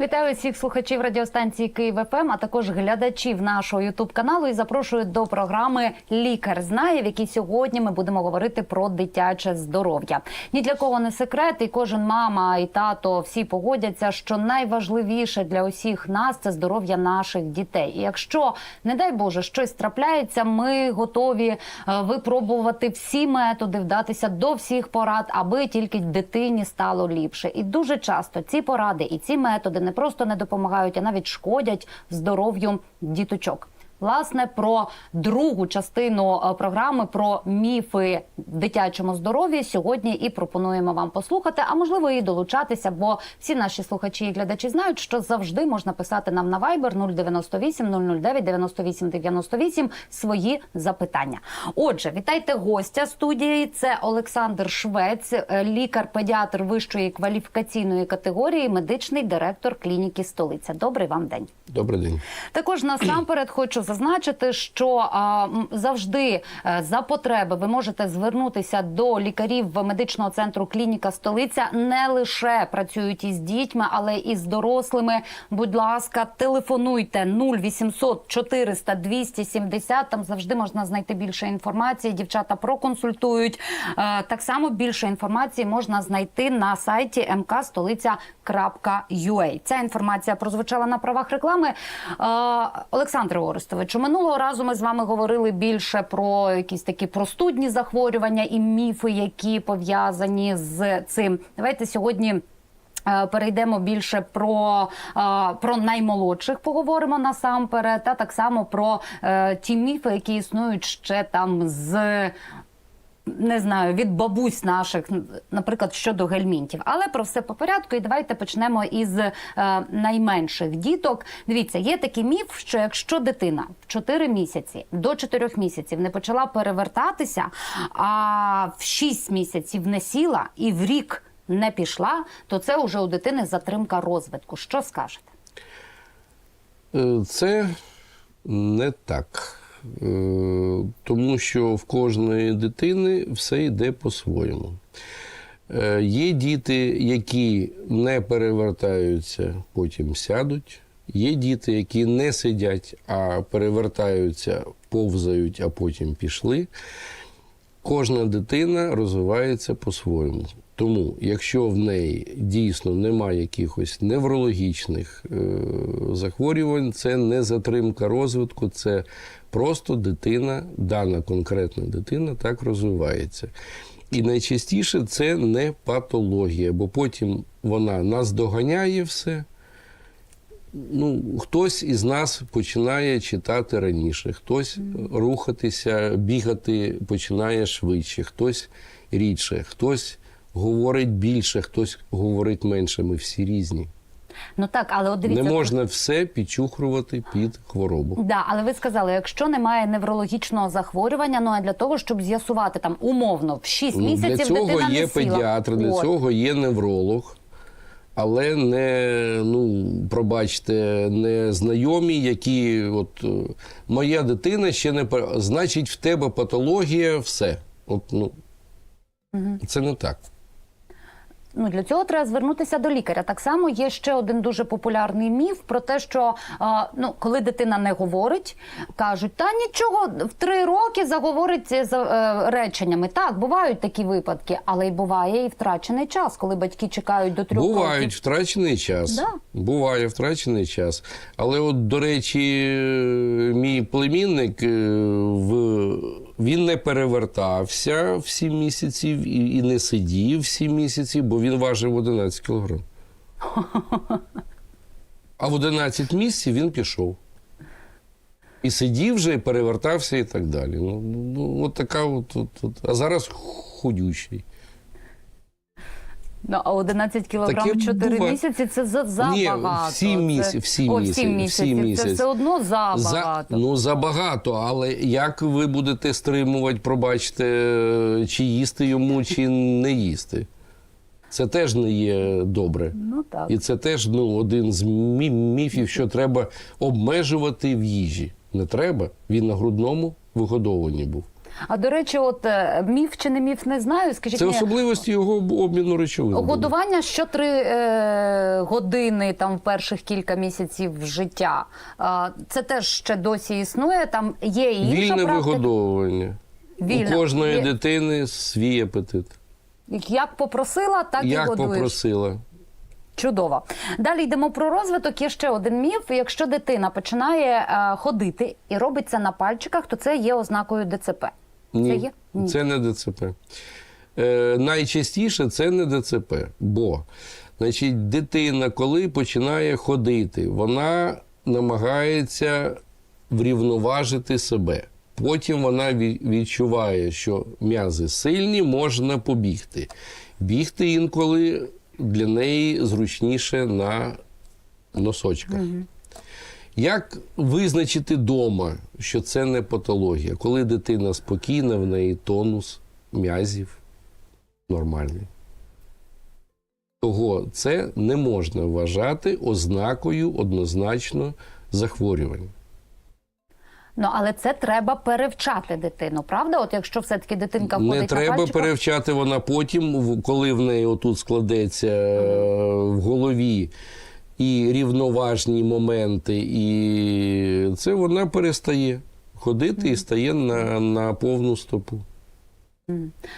Вітаю всіх слухачів радіостанції Київ ФМ, а також глядачів нашого Ютуб каналу. І запрошую до програми Лікар знає, в якій сьогодні ми будемо говорити про дитяче здоров'я. Ні для кого не секрет, і кожен мама і тато всі погодяться, що найважливіше для усіх нас це здоров'я наших дітей. І якщо, не дай Боже, щось трапляється, ми готові е, випробувати всі методи, вдатися до всіх порад, аби тільки дитині стало ліпше. І дуже часто ці поради і ці методи не просто не допомагають, а навіть шкодять здоров'ю діточок. Власне, про другу частину е, програми про міфи в дитячому здоров'ї сьогодні і пропонуємо вам послухати, а можливо і долучатися, бо всі наші слухачі і глядачі знають, що завжди можна писати нам на Viber 098 009 98 98 свої запитання. Отже, вітайте гостя студії. Це Олександр Швець, е, лікар-педіатр вищої кваліфікаційної категорії, медичний директор клініки столиця. Добрий вам день. Добрий день. Також насамперед хочу зазначити, що а, завжди е, за потреби ви можете звернутися до лікарів медичного центру клініка столиця. Не лише працюють із дітьми, але і з дорослими. Будь ласка, телефонуйте 0800 400 270. Там завжди можна знайти більше інформації. Дівчата проконсультують. Е, Так само більше інформації можна знайти на сайті mkstолиця.ua. Ця інформація прозвучала на правах реклами. Е, Олександре Орестовичу, минулого разу ми з вами говорили більше про якісь такі простудні захворювання і міфи, які пов'язані з цим. Давайте сьогодні. е, Перейдемо більше про, е, про наймолодших, поговоримо насамперед, та так само про е, ті міфи, які існують ще там з не знаю, від бабусь наших, наприклад, щодо гельмінтів. Але про все по порядку. І давайте почнемо із е, найменших діток. Дивіться, є такий міф, що якщо дитина в 4 місяці до 4 місяців не почала перевертатися, а в 6 місяців не сіла і в рік не пішла, то це вже у дитини затримка розвитку. Що скажете? Е, Це не так. Е, Тому що в кожної дитини все йде по-своєму. Е, Є діти, які не перевертаються, потім сядуть. Є діти, які не сидять, а перевертаються, повзають, а потім пішли. Кожна дитина розвивається по-своєму. Тому, якщо в неї дійсно немає якихось неврологічних е, захворювань, це не затримка розвитку, це просто дитина, дана конкретна дитина так розвивається. І найчастіше це не патологія, бо потім вона наздоганяє все. Ну, хтось із нас починає читати раніше, хтось рухатися, бігати починає швидше, хтось рідше, хтось говорить більше, хтось говорить менше. Ми всі різні. Ну так, але от дивіться, Не можна все підчухрувати під хворобу. Да, але ви сказали, якщо немає неврологічного захворювання, ну а для того, щоб з'ясувати там умовно в 6 Ну, місяців для цього дитина є педіатр, для От. цього є невролог. Але не, ну, пробачте, не знайомі, які от е, моя дитина ще не значить, в тебе патологія, все. От, ну, Це не так. Ну для цього треба звернутися до лікаря. Так само є ще один дуже популярний міф про те, що ну коли дитина не говорить, кажуть, та нічого в три роки заговорить за е, реченнями. Так, бувають такі випадки, але й буває і втрачений час, коли батьки чекають до трьох Бувають років. втрачений час. Да. Буває втрачений час. Але, от, до речі, мій племінник е, в... він не перевертався в 7 місяців і, і не сидів 7 місяців, бо він важив 11 кілограм. А в 11 місяців він пішов. І сидів вже, і перевертався і так далі. Ну, ну от така от, от, от. А зараз худючий. Ну, а 11 кілограм Таке в 4 буває. місяці це за Ні, забагато. в сім Це- місяців, в сім О, в місяців, сім в місяців. сім Це все одно За, забагато. ну, забагато, але як ви будете стримувати, пробачте, чи їсти йому, чи не їсти? Це теж не є добре. Ну так. І це теж ну, один з мі- міфів, що треба обмежувати в їжі. Не треба. Він на грудному вигодованні був. А до речі, от е, міф чи не міф, не знаю. Скажіть Це мені, особливості його обміну речовин. годування що три е, години там в перших кілька місяців життя. А, це теж ще досі існує. Там є і інша Вільне практика. вигодовування. Вільне. У кожної Є- дитини свій апетит. Як попросила, так і Як годуєш. попросила. Чудово. Далі йдемо про розвиток. Є ще один міф. Якщо дитина починає е, ходити і робить це на пальчиках, то це є ознакою ДЦП. Ні, Це є? Ні. це не ДЦП. Е, найчастіше це не ДЦП, бо значить, дитина, коли починає ходити, вона намагається врівноважити себе. Потім вона відчуває, що м'язи сильні, можна побігти. Бігти інколи для неї зручніше на носочках. Як визначити вдома, що це не патологія? Коли дитина спокійна, в неї тонус м'язів нормальний. Того це не можна вважати ознакою однозначно захворювання. Ну але це треба перевчати дитину, правда? От якщо все-таки дитинка ходить Не на треба пальчиках, перевчати вона потім, коли в неї отут складеться е, в голові і рівноважні моменти, і це вона перестає ходити і стає на, на повну стопу.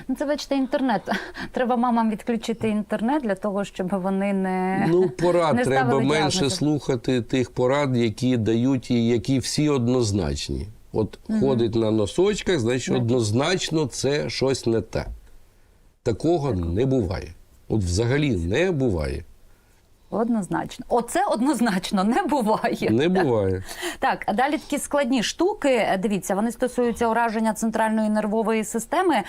Ну, це бачите, інтернет. Треба мамам відключити інтернет для того, щоб вони не Ну, порад не треба ставили менше слухати тих порад, які дають і які всі однозначні. От ходить на носочках, значить однозначно це щось не те. Такого не буває. От взагалі не буває. Однозначно. Оце однозначно не буває. Не буває. Так, а далі такі складні штуки. Дивіться, вони стосуються ураження центральної нервової системи.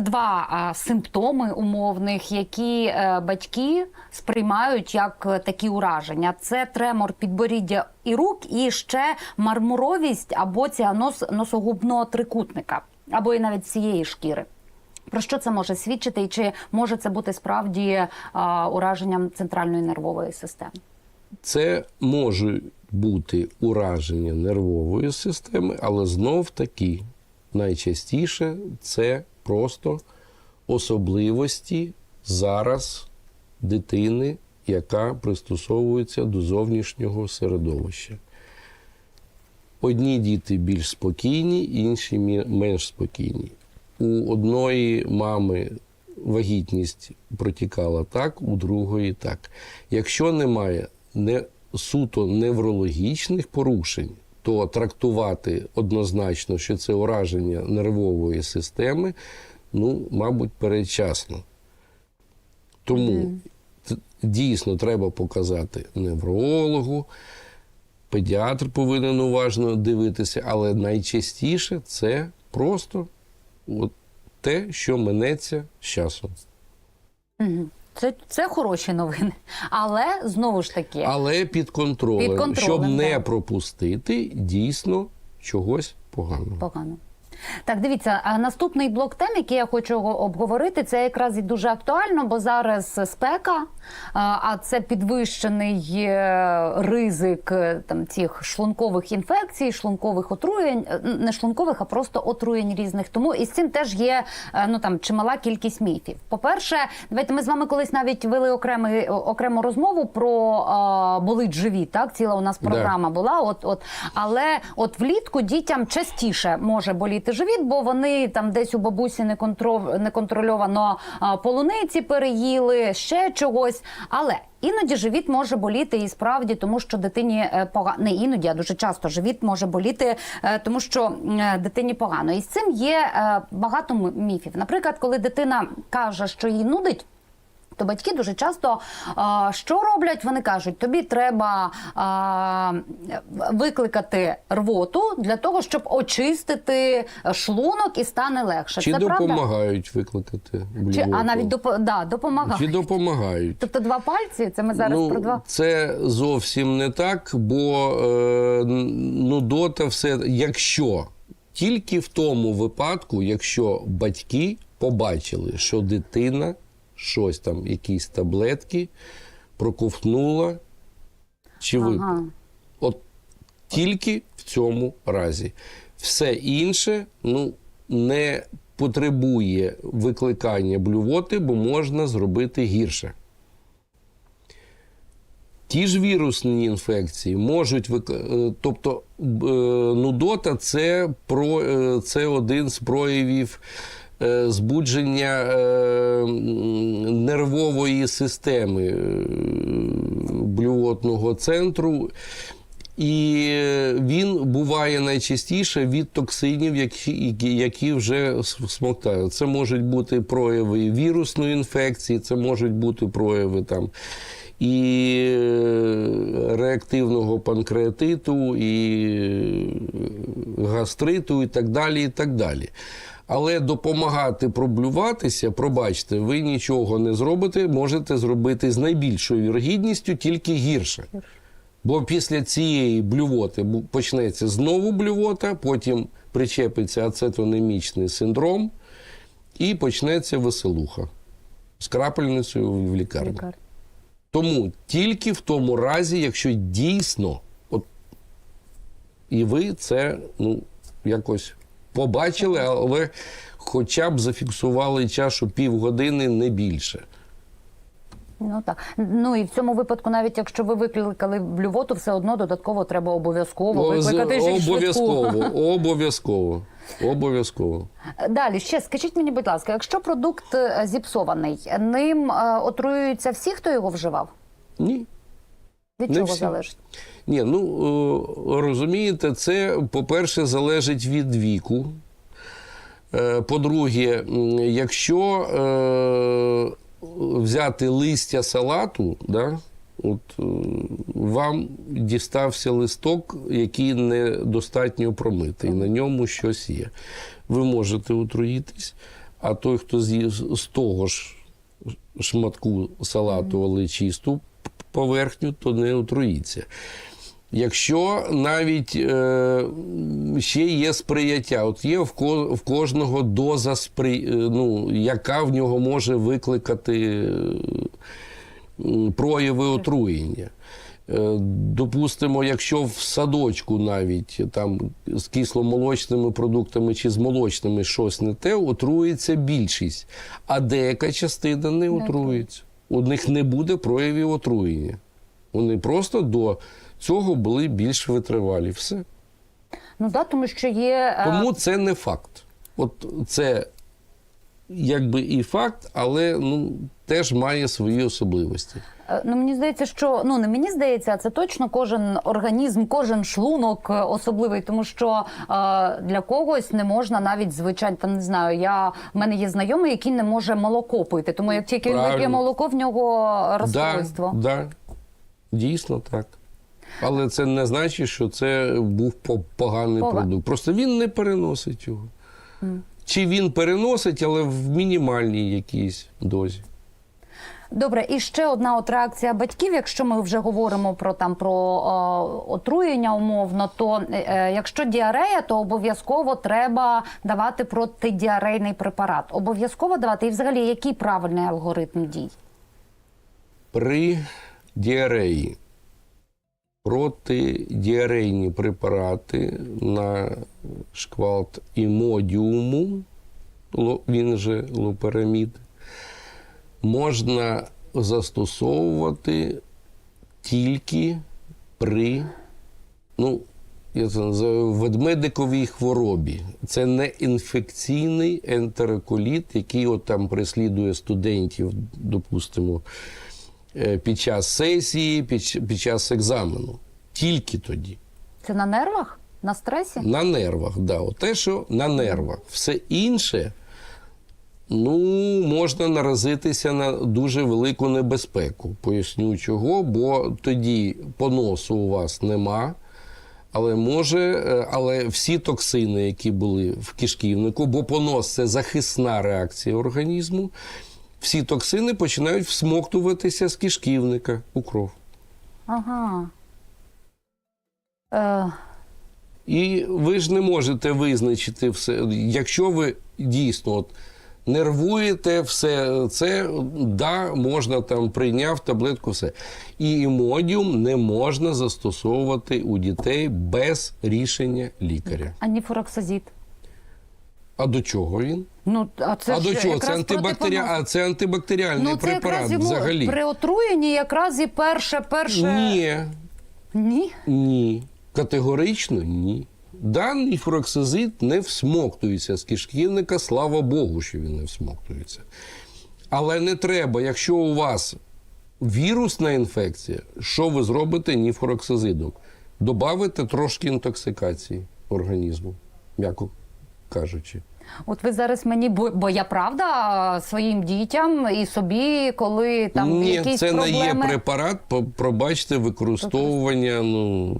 Два симптоми умовних, які е, батьки сприймають як е, такі ураження. Це тремор підборіддя і рук, і ще мармуровість або ціаноз носогубного трикутника, або і навіть цієї шкіри. Про що це може свідчити, і чи може це бути справді а, ураженням центральної нервової системи? Це може бути ураження нервової системи, але знов таки найчастіше це просто особливості зараз дитини, яка пристосовується до зовнішнього середовища. Одні діти більш спокійні, інші менш спокійні. У одної мами вагітність протікала так, у другої так. Якщо немає не суто неврологічних порушень, то трактувати однозначно, що це ураження нервової системи, ну, мабуть, передчасно. Тому т- дійсно треба показати неврологу, педіатр повинен уважно дивитися, але найчастіше це просто от те, що минеться з часом. Це, це хороші новини. Але знову ж таки, Але під контролем, Під контролем, щоб не так. пропустити дійсно чогось поганого. погано. Так, дивіться, а наступний блок тем, який я хочу обговорити, це якраз і дуже актуально, бо зараз спека, а а це підвищений е, ризик е, там цих шлункових інфекцій, шлункових отруєнь, е, не шлункових, а просто отруєнь різних. Тому і з цим теж є ну там чимала кількість міфів. По-перше, давайте ми з вами колись навіть вели окремий окрему розмову про е, болить живіт. Так, ціла у нас Да. програма була. От, от, але от влітку дітям частіше може боліти живіт, бо вони там десь у бабусі неконтро- неконтрольовано полуниці переїли, ще чогось. Але іноді живіт може боліти і справді, тому що дитині погано не іноді, а дуже часто живіт може боліти, е, тому що е, дитині погано. І з цим є е, багато міфів. Наприклад, коли дитина каже, що їй нудить. То батьки дуже часто а, що роблять? Вони кажуть, тобі треба а, викликати рвоту для того, щоб очистити шлунок і стане легше. Чи Це правда? допомагають викликати Чи, а навіть допо, да, допомагають. Чи допомагають? Тобто два пальці, це ми зараз ну, про два. Це зовсім не так, бо е, нудота все, якщо тільки в тому випадку, якщо батьки побачили, що дитина щось там, якісь таблетки, проковтнула чи випила. Ага. От тільки в цьому разі. Все інше ну, не потребує викликання блювоти, бо можна зробити гірше. Ті ж вірусні інфекції можуть викли- е, тобто е, нудота це, про, е, це один з проявів збудження е, нервової системи е, блювотного центру. І е, він буває найчастіше від токсинів, які, які вже смоктають. Це можуть бути прояви вірусної інфекції, це можуть бути прояви там і е, реактивного панкреатиту, і е, гастриту, і так далі. і так далі. Але допомагати проблюватися, пробачте, ви нічого не зробите, можете зробити з найбільшою вірогідністю, тільки гірше. Бо після цієї блювоти почнеться знову блювота, потім причепиться ацетонемічний синдром і почнеться веселуха з крапельницею в лікарні. Лікар. Тому тільки в тому разі, якщо дійсно, от, і ви це ну, якось побачили, але хоча б зафіксували чашу півгодини, не більше. Ну так. Ну і в цьому випадку, навіть якщо ви викликали блювоту, все одно додатково треба обов'язково викликати швидку. Обов'язково, обов'язково. Обов'язково. Далі ще скажіть мені, будь ласка, якщо продукт е, зіпсований, ним е, отруюються всі, хто його вживав? Ні. Від Не чого всі. залежить? Ні, ну е, розумієте, це, по-перше, залежить від віку. Е, По-друге, якщо е, взяти листя салату, да, от, вам дістався листок, який недостатньо промитий, на ньому щось є. Ви можете отруїтись, а той, хто з'їв з того ж шматку салату, але чисту поверхню, то не отруїться. Якщо навіть е, ще є сприяття, от є в, ко, в кожного доза спри, е, ну, яка в нього може викликати е, прояви отруєння. Е, Допустимо, якщо в садочку навіть там з кисломолочними продуктами чи з молочними щось не те, отруїться більшість, а деяка частина не отруїться. У них не буде проявів отруєння. Вони просто до цього були більш витривалі. Все. Ну да, тому що є е, Тому це не факт. От це якби і факт, але ну, теж має свої особливості. Е, Ну, мені здається, що ну не мені здається, а це точно кожен організм, кожен шлунок особливий, тому що е, для когось не можна навіть звичайно, там не знаю. Я в мене є знайомий, який не може молоко пити, тому як тільки він вип'є молоко, в нього розстройство. Да, да, дійсно так. Але це не значить, що це був по- поганий Пога- продукт. Просто він не переносить його. Чи він переносить, але в мінімальній якійсь дозі. Добре, і ще одна от реакція батьків. Якщо ми вже говоримо про там про е, отруєння умовно, то е, якщо діарея, то обов'язково треба давати протидіарейний препарат. Обов'язково давати. І взагалі, який правильний алгоритм дій? При діареї протидіарейні препарати на шквалт імодіуму, він же лоперамід, можна застосовувати тільки при, ну, я це називаю ведмедиковій хворобі. Це не інфекційний ентероколіт, який от там переслідує студентів, допустимо, під час сесії, під, під час екзамену. Тільки тоді. Це на нервах? На стресі? На нервах, да. От те, що на нервах. Все інше, ну, можна наразитися на дуже велику небезпеку. Поясню чого, бо тоді поносу у вас нема. Але може, е, але всі токсини, які були в кишківнику, бо понос це захисна реакція організму, всі токсини починають всмоктуватися з кишківника у кров. Ага. Е, І ви ж не можете визначити все. Якщо ви дійсно от, Нервуєте, все це да, можна там прийняв таблетку, все. І імодіум не можна застосовувати у дітей без рішення лікаря. Аніфороксазід. А до чого він? Ну, а це а ж до чого? Це якраз а це антибактеріальний Ну, це препарат якраз йому взагалі. при отруєнні якраз і перше, перше. Ні, Ні? ні. Категорично ні. Даний фуроксазид не всмоктується з кишківника, слава Богу, що він не всмоктується. Але не треба, якщо у вас вірусна інфекція, що ви зробите ніфуроксазидом? Добавите трошки інтоксикації організму, м'яко кажучи. От ви зараз мені, бо, бо я правда своїм дітям і собі, коли там Ні, якісь це проблеми. не є препарат, по- пробачте, використовування. Ну,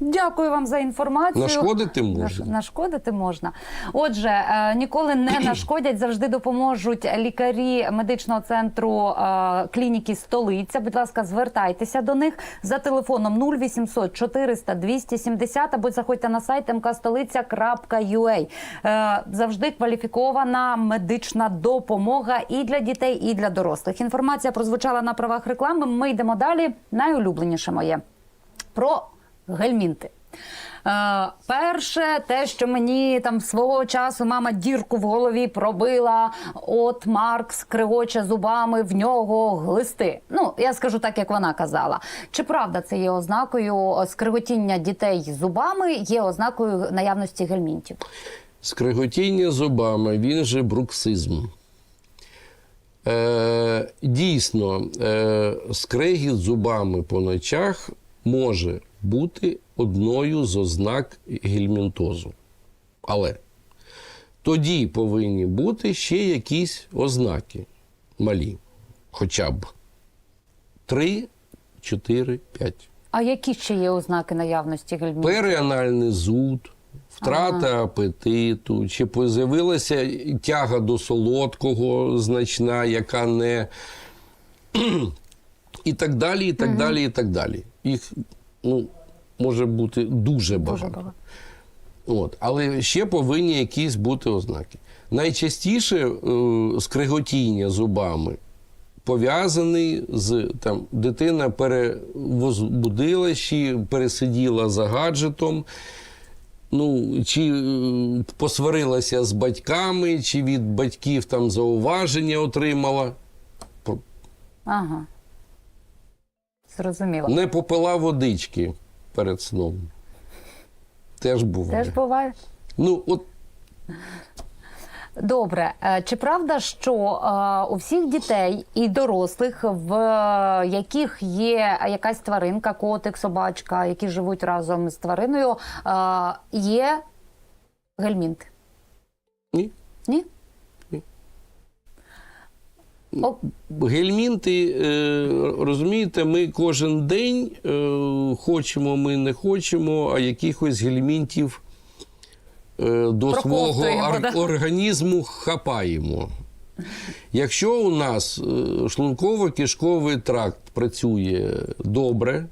Дякую вам за інформацію. Нашкодити можна. Нашкодити можна. Отже, е, ніколи не нашкодять, завжди допоможуть лікарі медичного центру е, клініки Столиця. Будь ласка, звертайтеся до них за телефоном 0800 400 270 або заходьте на сайт mkstolica.ua. Е, Завжди кваліфікована медична допомога і для дітей, і для дорослих. Інформація прозвучала на правах реклами. Ми йдемо далі. Найулюбленіше моє про гельмінти. Е, перше, те, що мені там свого часу мама дірку в голові пробила, от Марк скригоче зубами, в нього глисти. Ну, я скажу так, як вона казала. Чи правда це є ознакою е, скриготіння дітей зубами, є ознакою наявності гельмінтів? Скриготіння зубами, він же бруксизм. Е, дійсно, е, скрегіт зубами по ночах може бути одною з ознак гельмінтозу. Але тоді повинні бути ще якісь ознаки малі. Хоча б 3, 4, 5. А які ще є ознаки наявності гельмінтів? Періанальний зуд, втрата апетиту, чи з'явилася тяга до солодкого значна, яка не. І так далі, і так далі, і так далі. Їх ну, може бути дуже багато. Дуже багато. От. Але ще повинні якісь бути ознаки. Найчастіше е, скриготіння зубами пов'язаний з там, дитина перевозбудилась, чи пересиділа за гаджетом, ну, чи е, посварилася з батьками, чи від батьків там зауваження отримала. Ага. Зрозуміло. Не попила водички перед сном. Теж буває. Теж буває. Ну, от Добре, Е, чи правда, що е, у всіх дітей і дорослих, в е, яких є якась тваринка, котик, собачка, які живуть разом з твариною, є гельмінт? Ні? Ні. О, Гельмінти, е, розумієте, ми кожен день е, хочемо, ми не хочемо, а якихось гельмінтів е, до свого організму хапаємо. Якщо у нас шлунково-кишковий тракт працює добре,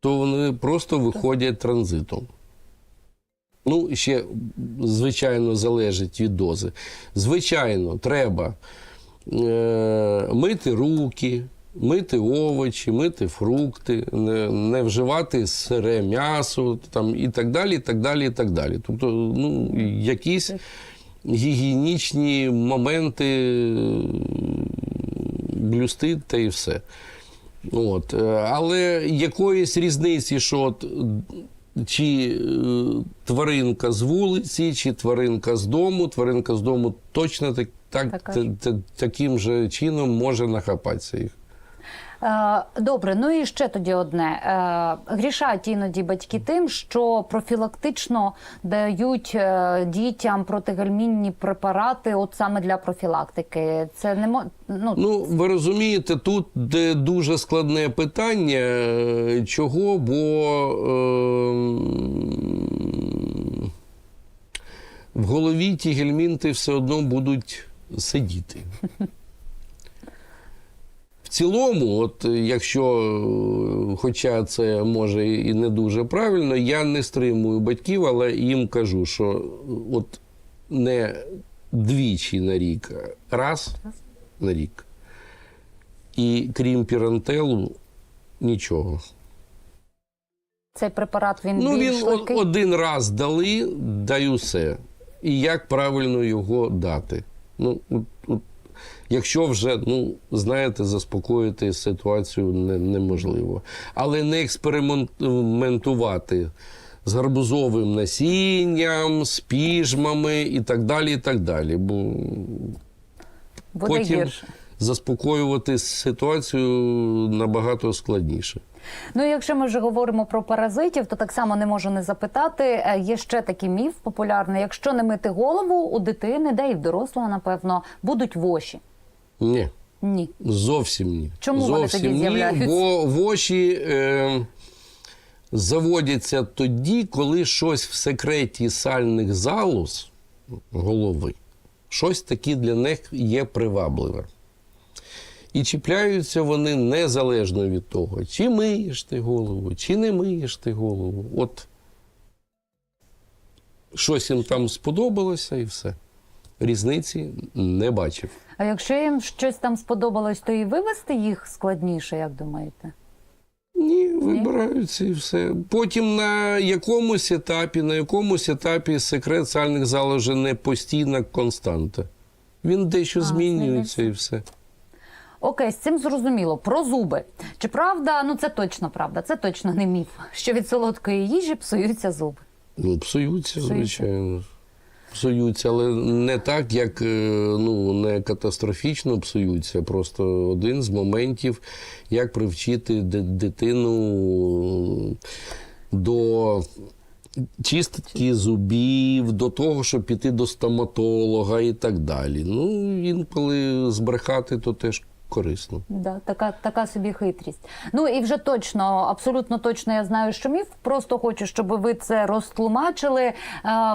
то вони просто виходять транзитом. Ну, ще, звичайно, залежить від дози. Звичайно, треба мити руки, мити овочі, мити фрукти, не, не вживати сире м'ясо там, і так далі. і так далі, і так далі. Тобто, ну, якісь гігієнічні моменти е, блюсти та і все. От. е, Але якоїсь різниці, що от, чи е, тваринка з вулиці, чи тваринка з дому, тваринка з дому точно так, так, Така та- таким же чином може нахапатися їх. Е, Добре, ну і ще тоді одне. Е, Грішають іноді батьки тим, що профілактично дають е, дітям протигельмінні препарати, от саме для профілактики. Це не ну, Ну, ви розумієте, тут дуже складне питання. е, Чого? Бо ем, в голові ті гельмінти все одно будуть сидіти. В цілому, от якщо, е, хоча це може і не дуже правильно, я не стримую батьків, але їм кажу, що е, от не двічі на рік, а раз на рік. І крім пірантелу, нічого. Цей препарат він Ну, більш він легкий? один раз дали, даю все. І як правильно його дати? Ну, от, от, якщо вже, ну, знаєте, заспокоїти ситуацію не, неможливо. Але не експериментувати з гарбузовим насінням, з піжмами і так далі. і так далі. Бо Буде потім гірше. Заспокоювати ситуацію набагато складніше. Ну, якщо ми вже говоримо про паразитів, то так само не можу не запитати. е, Є ще такий міф популярний: якщо не мити голову у дитини, де і в дорослого, напевно, будуть воші. Ні. Ні. Зовсім ні. Чому вони Зовсім тоді з'являються? Бо воші е, заводяться тоді, коли щось в секреті сальних залоз голови, щось таке для них є привабливе. І чіпляються вони незалежно від того, чи миєш ти голову, чи не миєш ти голову. От щось їм там сподобалося і все. Різниці не бачив. А якщо їм щось там сподобалось, то і вивести їх складніше, як думаєте? Ні, вибираються і все. Потім на якомусь етапі, на якомусь етапі секрет сальних вже не постійна константа. Він дещо А, змінюється і все. Окей, з цим зрозуміло. Про зуби. Чи правда? Ну це точно правда, це точно не міф. Що від солодкої їжі псуються зуби. Ну, псуються, Псуються. звичайно. Псуються, але не так, як е, ну, не катастрофічно псуються. Просто один з моментів, як привчити ди- дитину до чистки зубів, до того, щоб піти до стоматолога і так далі. Ну, інколи збрехати, то теж корисно. Да, така, така собі хитрість. Ну і вже точно, абсолютно точно я знаю, що міф. Просто хочу, щоб ви це розтлумачили. Е,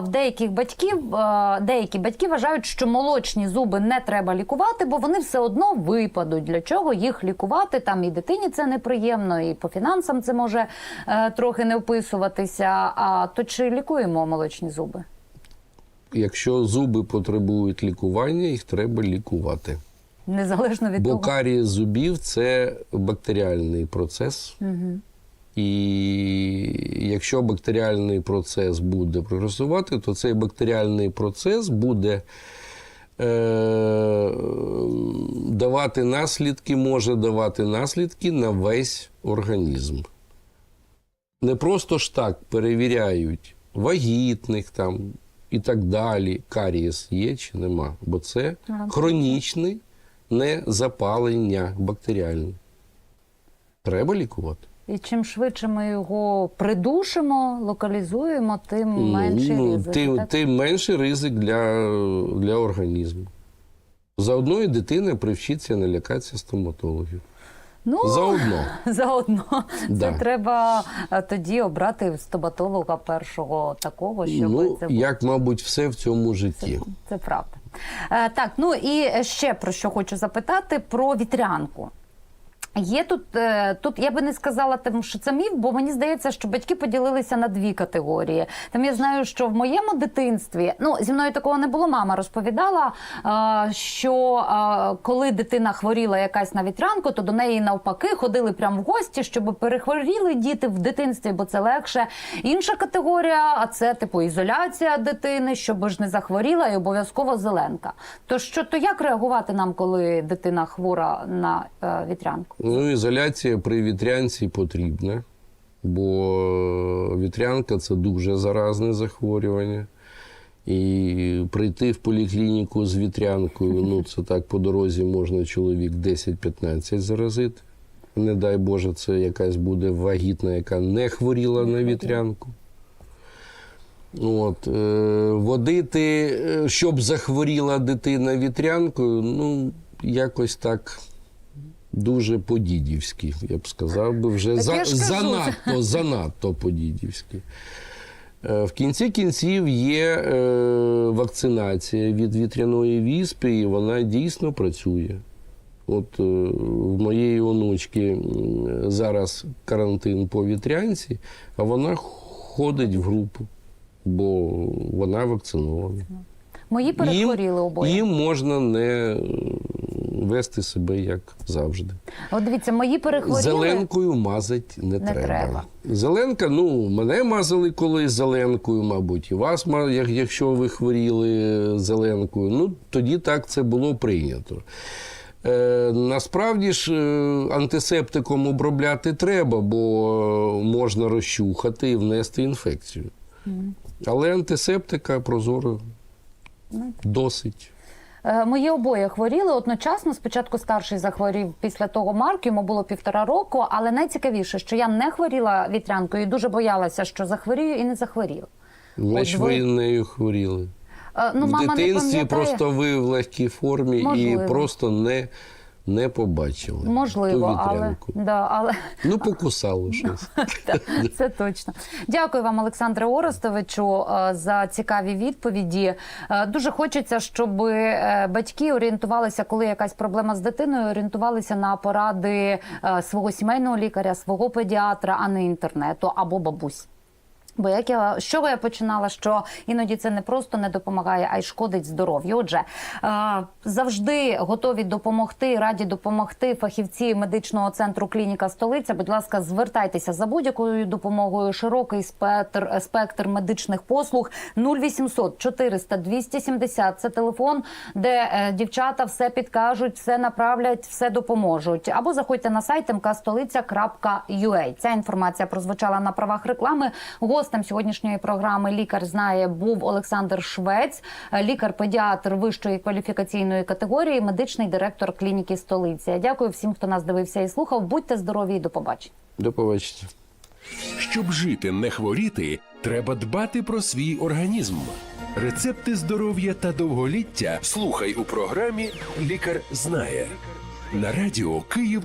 В деяких батьків е, деякі батьки вважають, що молочні зуби не треба лікувати, бо вони все одно випадуть. Для чого їх лікувати? Там і дитині це неприємно, і по фінансам це може е, трохи не вписуватися. А то чи лікуємо молочні зуби? Якщо зуби потребують лікування, їх треба лікувати. Незалежно від Бо того. карієс зубів це бактеріальний процес. І якщо бактеріальний процес буде прогресувати, то цей бактеріальний процес буде е, давати наслідки, може давати наслідки на весь організм. Не просто ж так перевіряють вагітних там і так далі. Карієс є чи нема. Бо це Ага. Хронічне незапалення бактеріальне. Треба лікувати. І чим швидше ми його придушимо, локалізуємо, тим менший ну, ризик. тим, так? тим менший ризик для, для організму. Заодно і дитина привчиться не лякатися стоматологів. Ну, Заодно. заодно. Да. Це треба е, тоді обрати стоматолога першого такого, щоб Ну, це було. як, мабуть, все в цьому житті. Це правда. Е, так, ну і ще про що хочу запитати: про вітрянку. Є тут, е, тут я би не сказала, тим, що це міф, бо мені здається, що батьки поділилися на дві категорії. Там я знаю, що в моєму дитинстві, ну зі мною такого не було. Мама розповідала, е, що е, коли дитина хворіла якась на вітрянку, то до неї навпаки ходили прямо в гості, щоб перехворіли діти в дитинстві, бо це легше. Інша категорія, а це типу ізоляція дитини, щоб ж не захворіла, і обов'язково зеленка. То що то як реагувати нам, коли дитина хвора на вітрянку? Ну, ізоляція при вітрянці потрібна, бо вітрянка це дуже заразне захворювання. І прийти в поліклініку з вітрянкою, ну це так по дорозі можна чоловік 10-15 заразити. Не дай Боже, це якась буде вагітна, яка не хворіла на вітрянку. От, е, водити, е, щоб захворіла дитина вітрянкою, ну, якось так дуже по-дідівськи, я б сказав би, вже за, я занадто, занадто по-дідівськи. Е, В кінці кінців є е, вакцинація від вітряної віспи, і вона дійсно працює. От е, в моєї онучки зараз карантин по вітрянці, а вона ходить в групу, бо вона вакцинована. Мої перехворіли обоє. їм можна не е, вести себе як завжди. От дивіться, мої перехворіли. Зеленкою мазать не, Не треба. треба. Зеленка, ну, мене мазали колись зеленкою, мабуть, і вас, якщо ви хворіли зеленкою. Ну, тоді так це було прийнято. Е, насправді ж е, антисептиком обробляти треба, бо можна розчухати і внести інфекцію. Але антисептика прозоро досить. Е, Мої обоє хворіли одночасно. Спочатку старший захворів, після того Марк, йому було півтора року. Але найцікавіше, що я не хворіла вітрянкою і дуже боялася, що захворію і не захворіла. Значить, ви- ви нею хворіли. Е, Ну, в мама дитинстві не просто ви в легкій формі Можливо. і просто не, не побачили. Можливо, але, да, але Ну, покусало щось. Це точно. Дякую вам, Олександре Оростовичу, е, за цікаві відповіді. Е, Дуже хочеться, щоб е, батьки орієнтувалися, коли якась проблема з дитиною, орієнтувалися на поради свого сімейного лікаря, свого педіатра, а не інтернету або бабусь. Бо як я з чого я починала, що іноді це не просто не допомагає, а й шкодить здоров'ю. Отже, е, завжди готові допомогти, раді допомогти фахівці медичного центру клініка столиця. Будь ласка, звертайтеся за будь-якою допомогою. Широкий спектр спектр медичних послуг 0800 400 270 – Це телефон, де е, дівчата все підкажуть, все направлять, все допоможуть. Або заходьте на сайт mkstolica.ua. Ця інформація прозвучала на правах реклами. Гостем сьогоднішньої програми Лікар знає був Олександр Швець, лікар-педіатр вищої кваліфікаційної категорії, медичний директор клініки столиця. Я Дякую всім, хто нас дивився і слухав. Будьте здорові і до побачення. До побачення. Щоб жити, не хворіти, треба дбати про свій організм. Рецепти здоров'я та довголіття слухай у програмі Лікар знає на радіо Київ